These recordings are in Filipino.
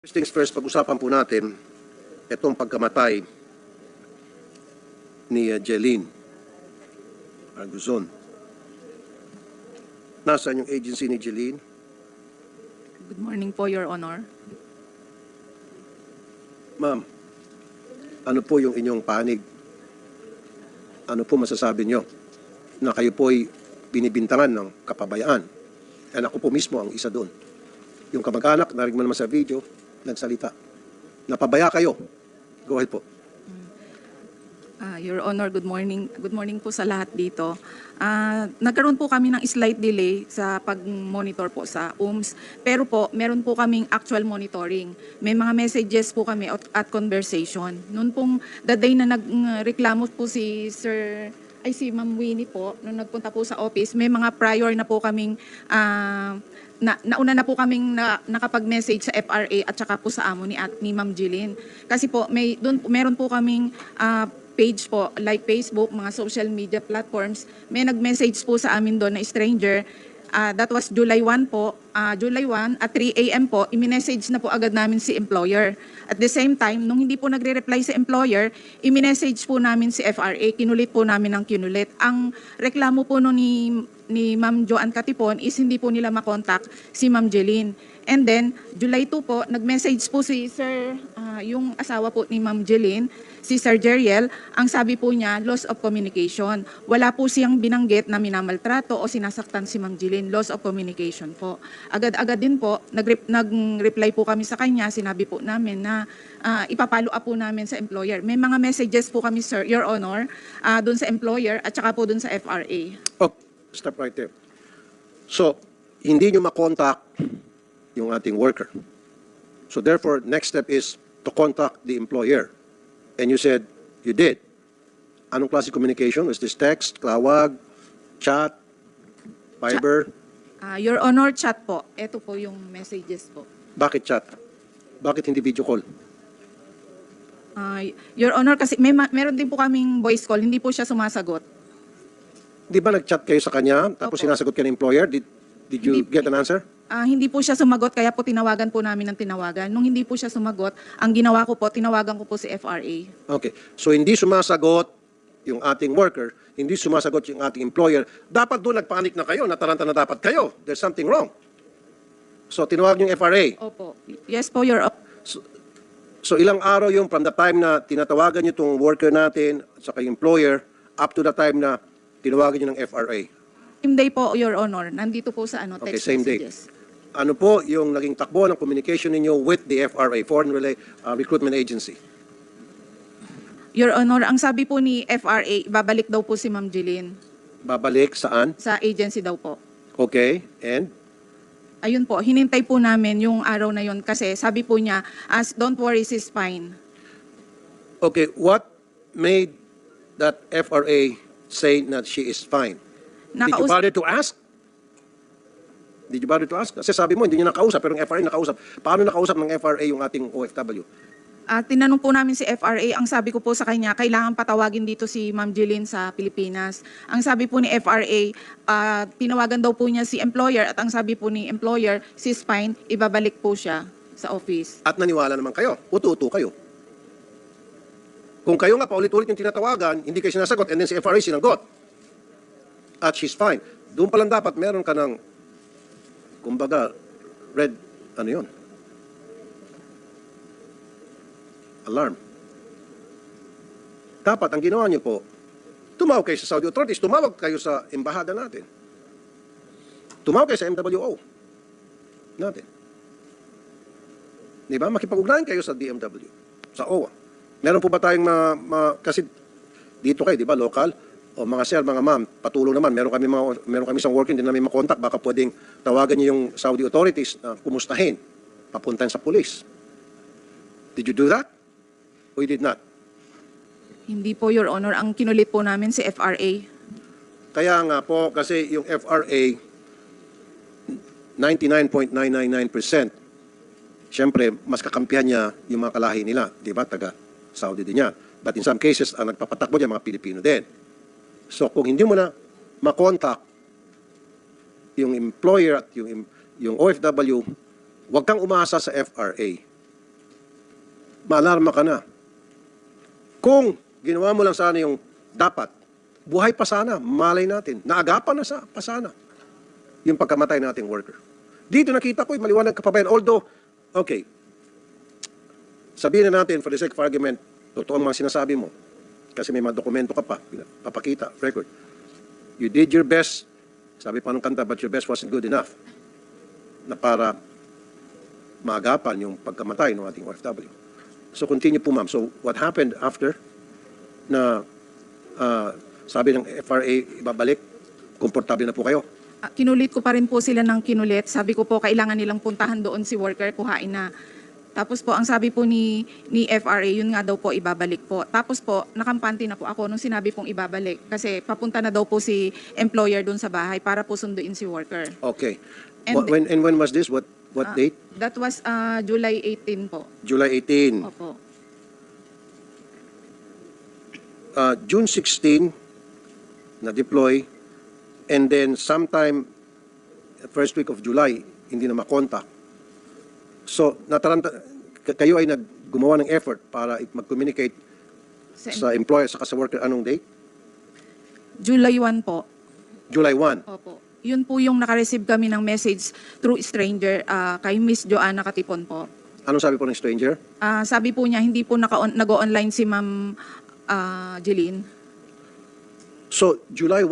First things first, pag-usapan po natin itong pagkamatay ni uh, Jeline Arguzon. Nasaan yung agency ni Jeline? Good morning po, Your Honor. Ma'am, ano po yung inyong panig? Ano po masasabi nyo na kayo po'y binibintangan ng kapabayaan? And ako po mismo ang isa doon. Yung kamag-anak, narinig mo naman sa video, nagsalita. Napabaya kayo. Go ahead po. Ah, Your Honor, good morning. Good morning po sa lahat dito. Ah, nagkaroon po kami ng slight delay sa pag-monitor po sa UMS. Pero po, meron po kaming actual monitoring. May mga messages po kami at, at conversation. Noon pong the day na nagreklamo po si Sir ay si Ma'am Winnie po, nung nagpunta po sa office, may mga prior na po kaming ah, na, nauna na po kaming na, nakapag-message sa FRA at saka po sa amo ni, at, ni Ma'am Jilin. Kasi po, may, doon, meron po kaming ah, page po, like Facebook, mga social media platforms. May nag-message po sa amin doon na stranger. Ah, that was July 1 po. Ah, July 1 at 3 a.m. po, i-message na po agad namin si employer. At the same time, nung hindi po nagre-reply si employer, i-message po namin si FRA. Kinulit po namin ng kinulit. Ang reklamo po no ni ni Ma'am Joanne Katipon is hindi po nila makontak si Ma'am Jeline. And then, July 2 po, nag-message po si Sir, ah, yung asawa po ni Ma'am Jeline, Sir Jeriel, ang sabi po niya, loss of communication. Wala po siyang binanggit na minamaltrato o sinasaktan si Ma'am Jeline, loss of communication po. Agad-agad din po, nag- nag-reply po kami sa kanya, sinabi po namin na ah, ipapalo up po namin sa employer. May mga messages po kami, Sir, Your Honor, ah, dun sa employer at saka po dun sa FRA. Oh, stop right there. So, hindi nyo makontak yung ating worker. So therefore, next step is to contact the employer. And you said you did. Anong klase communication? Was this text, tawag, chat, Viber? Ah, Your Honor, chat po. Ito po yung messages po. Bakit chat? Bakit hindi video call? Ah, Your Honor, kasi may ma- meron din po kaming voice call, hindi po siya sumasagot. Di ba nag-chat kayo sa kanya, tapos Opo. sinasagot ka ng employer? Did, did you Hindi- get an answer? Ah, hindi po siya sumagot, kaya po tinawagan po namin ng tinawagan. Nung hindi po siya sumagot, ang ginawa ko po, tinawagan ko po si FRA. Okay. So hindi sumasagot yung ating worker, hindi sumasagot yung ating employer. Dapat doon nagpanik na kayo, nataranta na dapat kayo. There's something wrong. So tinawag yung FRA. Opo. Yes po, Your Honor. So ilang araw yung from the time na tinatawagan nyo itong worker natin at saka yung employer up to the time na tinawagan nyo ng FRA. Same day po, Your Honor. Nandito po sa ano, Okay, text same day. Ano po yung naging takbo ng communication ninyo with the FRA, Foreign Relay uh, Recruitment Agency? Your Honor, ang sabi po ni FRA, babalik daw po si Ma'am Jeline Babalik saan? sa agency daw po. Okay. And? Ayun po, hinintay po namin yung araw na yun kasi sabi po niya, as don't worry, she's fine. Okay, what made that FRA say that she is fine? Did you Nakaus- bother to ask? Did you bother to ask? Kasi sabi mo, hindi niya nakausap, pero yung FRA nakausap. Paano nakausap ng FRA yung ating OFW? Ah, tinanong po namin si FRA, ang sabi ko po sa kanya, kailangan patawagin dito si Ma'am Jeline sa Pilipinas. Ang sabi po ni FRA, ah, tinawagan daw po niya si employer at ang sabi po ni employer, she's fine, ibabalik po siya sa office. At naniwala naman kayo. Utu-utu kayo. Kung kayo nga paulit-ulit yung tinatawagan, hindi kayo sinasagot, and then si FRA sinagot. At she's fine. Doon pa lang dapat meron ka ng, kumbaga, red, ano yun? Alarm. Dapat, ang ginawa niyo po, tumawag kayo sa Saudi authorities, tumawag kayo sa embahada natin. Tumawag kayo sa MWO natin. Di? Makipag-ugnayan kayo sa DMW, sa OWA. Meron po ba tayong ma, ma- kasi dito kayo, di ba, local? O mga sir, mga ma'am, patulong naman. Meron kami mga, meron kami isang working din namin makontak. Baka pwedeng tawagan niyo yung Saudi authorities na kumustahin, papuntahin sa police. Did you do that? Or you did not? Hindi po, Your Honor, ang kinulit po namin si FRA. Kaya nga po, kasi yung FRA, 99.999%, siyempre, mas kakampihan niya yung mga kalahi nila. Di ba? Taga Saudi din yan. But in some cases, ang nagpapatakbo niya, mga Pilipino din. So, kung hindi mo na makontak yung employer at yung, yung OFW, huwag kang umasa sa FRA. maalarma ka na. Kung ginawa mo lang sana yung dapat, buhay pa sana, malay natin. Naagapan na sa pa sana yung pagkamatay nating worker. Dito nakita ko, eh, maliwanag ka pa ba yan? Although, okay, sabihin na natin for the sake of argument, totoo ang mga sinasabi mo. Kasi may mga dokumento ka pa, papakita, record. You did your best, sabi pa ng kanta, but your best wasn't good enough na para maagapan yung pagkamatay ng ating OFW. So continue po ma'am. So what happened after na ah, sabi ng FRA ibabalik, komportable na po kayo? Ah, kinulit ko pa rin po sila ng kinulit. Sabi ko po, kailangan nilang puntahan doon si worker, kuhain na. Tapos po, ang sabi po ni, ni FRA, yun nga daw po, ibabalik po. Tapos po, nakampante na po ako nung sinabi pong ibabalik. Kasi papunta na daw po si employer doon sa bahay para po sunduin si worker. Okay. And Wha- when, and when was this? What, what Ah, date? That was ah, July 18 po. July 18. Opo. uh, June 16 na-deploy and then sometime first week of July hindi na makontak. So, nataranta, kayo ay nag gumawa ng effort para mag-communicate Sa- sa employer sa sa worker anong date? July 1 po. July 1. Opo. Yun po yung nakareceive kami ng message through stranger ah, kay Miss Joanna Katipon po. Anong sabi po ng stranger? Ah, sabi po niya, hindi po naka nag-online si Ma'am ah, Jeline. So, July 1,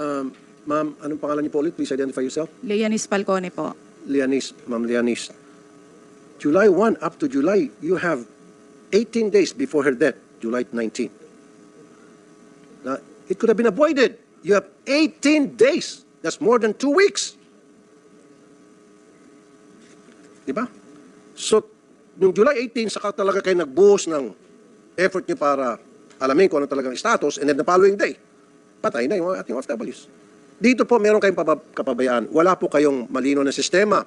um, ma'am, anong pangalan niyo po ulit? Please identify yourself. Leonis Falcone po. Lianis, Ma'am Lianis. July 1 up to July, you have 18 days before her death, July 19. Now, it could have been avoided. You have 18 days. That's more than two weeks. Di ba? So, nung July 18, saka talaga kayo nagbuhos ng effort niyo para alamin kung ano talagang status, and then the following day, patay na yung ating OFWs. Dito po, meron kayong kapabayaan. Wala po kayong malino na sistema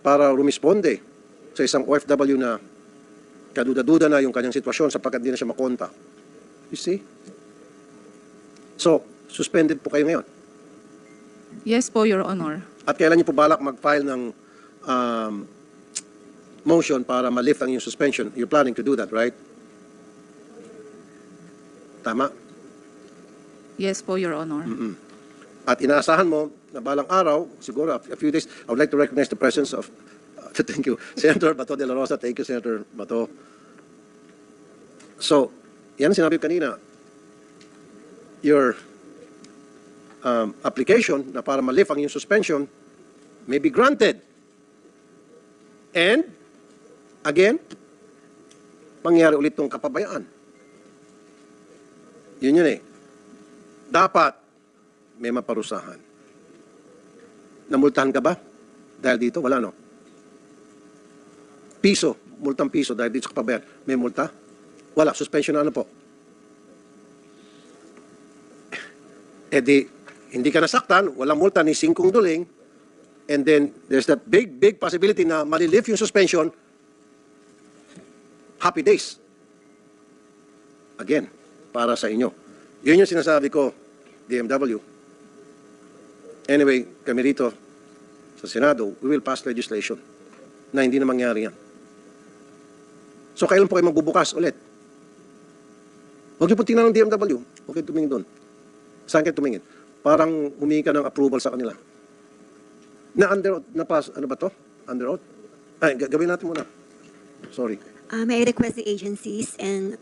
para rumisponde sa isang OFW na kaduda-duda na yung kanyang sitwasyon sapagkat hindi na siya makonta. You see? So, suspended po kayo ngayon. Yes po, Your Honor. At kailan niyo po balak mag-file ng um, motion para ma-lift ang yung suspension? You're planning to do that, right? Tama? Yes po, Your Honor. At inaasahan mo na balang araw, siguro a few days, I would like to recognize the presence of, thank you, Senator Bato de la Rosa. Thank you, Senator Bato. So, yan sinabi kanina. Your um, application na para ma-lift ang yung suspension may be granted. And, again, mangyari ulit tong kapabayaan. Yun yun eh. Dapat may maparusahan. Namultahan ka ba? Dahil dito, wala no? Piso, multang piso dahil dito sa kapabayan. May multa? Wala, suspension na ano po? E di, hindi ka nasaktan, walang multa ni singkong duling, and then there's that big, big possibility na malilift yung suspension, happy days. Again, para sa inyo. Yun yung sinasabi ko, DMW. Anyway, kami rito sa Senado, we will pass legislation na hindi na mangyari yan. So, kailan po kayo magbubukas ulit? Huwag niyo po tingnan ng DMW. Kayo tumingin doon. Saan kayo tumingin? Parang humingi ka ng approval sa kanila. Na under oath, na pass, ano ba to? Under oath? Ay, ga- gawin natin muna. Sorry. Uh, may request the agencies and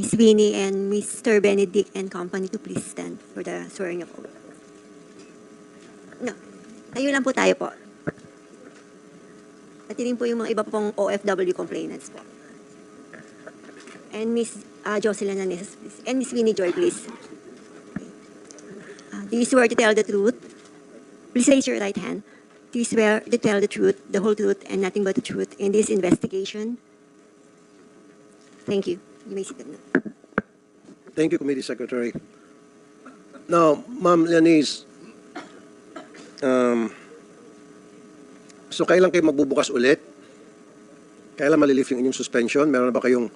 Ms. Winnie and Mr. Benedict and company to please stand for the swearing of oath. No. Tayo lang po tayo po. At yun po yung mga iba pong OFW complainants po. And Ms. Uh, Jocelyn Nanes, please. And Ms. Winnie Joy, please. Uh, do you swear to tell the truth? Please raise your right hand. Do you swear to tell the truth, the whole truth, and nothing but the truth in this investigation? Thank you. You may sit down now. Thank you, Committee Secretary. Now, Ma'am Leonise, um, so kailan kayo magbubukas ulit? Kailan malilift yung inyong suspension? Meron na ba kayong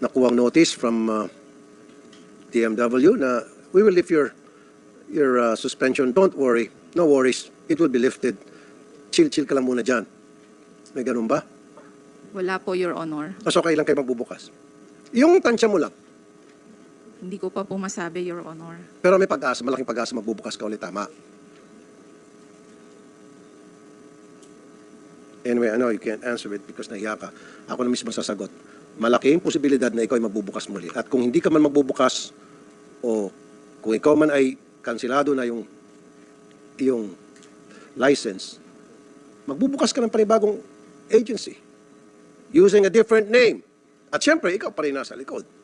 nakuwang notice from uh, DMW na we will lift your your uh, suspension. Don't worry. No worries. It will be lifted. Chill-chill ka lang muna dyan. May ganun ba? Wala po, Your Honor. O so kailan kayo magbubukas? Yung tansya mo lang. Hindi ko pa po masabi, Your Honor. Pero may pag-asa, malaking pag-asa magbubukas ka ulit, tama? Anyway, I know you can't answer it because nahiya ka. Ako na mismo sasagot. Malaking posibilidad na ikaw ay magbubukas muli. At kung hindi ka man magbubukas, o kung ikaw man ay kansilado na yung yung license, magbubukas ka ng panibagong agency using a different name. At syempre, ikaw pa rin nasa likod.